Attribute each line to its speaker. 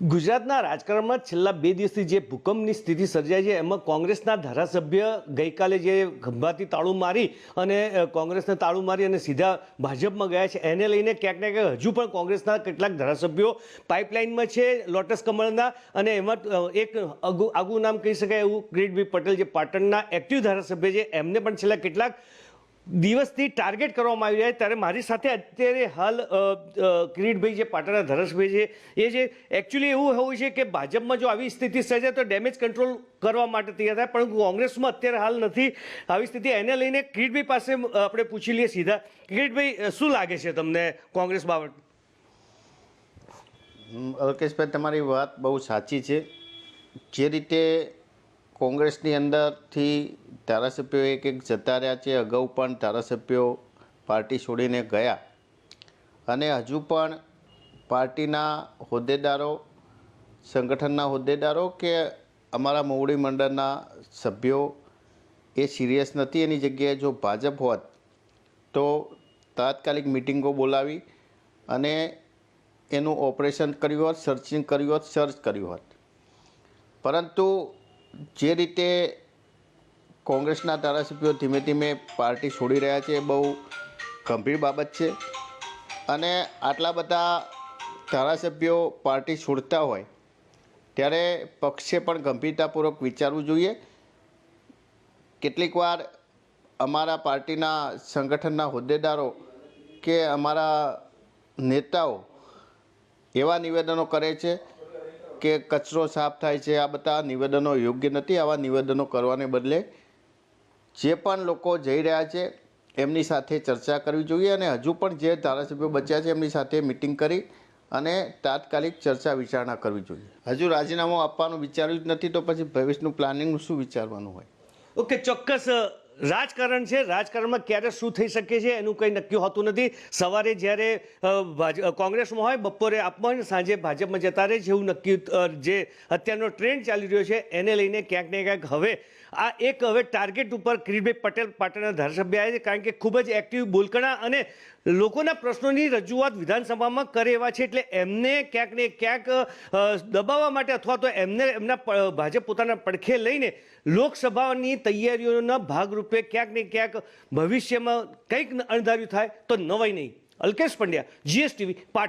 Speaker 1: ગુજરાતના રાજકારણમાં છેલ્લા બે દિવસથી જે ભૂકંપની સ્થિતિ સર્જાઈ છે, એમાં કોંગ્રેસના ધારાસભ્ય ગઈકાલે જે ખંભાથી તાળું મારી અને કોંગ્રેસને તાળું મારી અને સીધા ભાજપમાં ગયા છે, એને લઈને ક્યાંક ને ક્યાંક હજુ પણ કોંગ્રેસના કેટલાક ધારાસભ્યો પાઇપલાઇનમાં છે, લોટસ કમળના અને એમાં એક આગું નામ કહી શકાય એવું કિરીટભાઈ પટેલ જે પાટણના એક્ટિવ ધારાસભ્ય છે, એમને પણ છેલ્લા કેટલાક દિવસથી ટાર્ગેટ કરવામાં આવી રહ્યા છે. ત્યારે મારી સાથે અત્યારે હાલ કિરીટભાઈ જે પાટણના ધરસભાઈ છે. એ છે એકચ્યુઅલી એવું હોય છે કે ભાજપમાં જો આવી સ્થિતિ સર્જાય તો ડેમેજ કંટ્રોલ કરવા માટે તૈયાર થાય. પણ કોંગ્રેસમાં અત્યારે હાલ નથી. આવી સ્થિતિ એને લઈને કિરીટભાઈ પાસે આપણે પૂછી લઈએ સીધા. કિરીટભાઈ શું લાગે છે તમને કોંગ્રેસ બાબત?
Speaker 2: અલ્કેશભાઈ, તમારી વાત બહુ સાચી છે. જે રીતે કોંગ્રેસની અંદરથી ધારાસભ્યો એક એક જતા રહ્યા છે. અગાઉ પણ ધારાસભ્યો પાર્ટી છોડીને ગયા અને હજુ પણ પાર્ટીના હોદ્દેદારો, સંગઠનના હોદ્દેદારો કે અમારા મોવડી મંડળના સભ્યો એ સિરિયસ નથી એની જગ્યાએ જો ભાજપ હોત તો તાત્કાલિક મિટિંગો બોલાવી અને એનું ઓપરેશન કર્યું હોત, સર્ચિંગ કર્યું હોત, સર્ચ કર્યું હોત. પરંતુ જે રીતે કોંગ્રેસના ધારાસભ્યો ધીમે ધીમે પાર્ટી છોડી રહ્યા છે એ બહુ ગંભીર બાબત છે. અને આટલા બધા ધારાસભ્યો પાર્ટી છોડતા હોય, ત્યારે પક્ષે પણ ગંભીરતાપૂર્વક વિચારવું જોઈએ. કેટલીક વાર અમારા પાર્ટીના સંગઠનના હોદ્દેદારો કે અમારા નેતાઓ એવા નિવેદનો કરે છે કે કચરો સાફ થાય છે, આ બધા નિવેદનો યોગ્ય નથી. આવા નિવેદનો કરવાને બદલે જે પણ લોકો જઈ રહ્યા છે, એમની સાથે ચર્ચા કરવી જોઈએ અને હજુ પણ જે ધારાસભ્યો બચ્યા છે, એમની સાથે મિટિંગ કરી અને તાત્કાલિક ચર્ચા વિચારણા કરવી જોઈએ. હજુ રાજીનામું આપવાનું વિચાર્યું જ નથી તો પછી ભવિષ્યનું પ્લાનિંગનું શું વિચારવાનું હોય?
Speaker 1: ઓકે, ચોક્કસ રાજકારણ છે, રાજકારણમાં ક્યારે શું થઈ શકે છે એનું કંઈ નક્કી હોતું નથી. સવારે જ્યારે કોંગ્રેસમાં હોય, બપોરે આપમાં સાંજે ભાજપમાં જતા રહે એવું નક્કી જે અત્યારનો ટ્રેન્ડ ચાલી રહ્યો છે, એને લઈને ક્યાંક ને ક્યાંક હવે, આ એક હવે ટાર્ગેટ ઉપર કિરીટભાઈ પટેલ પાટણના ધારાસભ્ય આવ્યા છે, કારણ કે ખૂબ જ એક્ટિવ બોલકણા અને લોકોના પ્રશ્નોની રજૂઆત વિધાનસભામાં કરે એવા છે, એટલે એમને ક્યાંક ને ક્યાંક દબાવવા માટે અથવા તો એમને, એમના ભાજપ પોતાના પડખે લઈને લોકસભાની તૈયારીઓના ભાગરૂપે ક્યાંક ને ક્યાંક ભવિષ્યમાં કંઈક અણધાર્યું થાય તો નવાઈ નહીં. અલ્કેશ પંડ્યા જીએસટીવી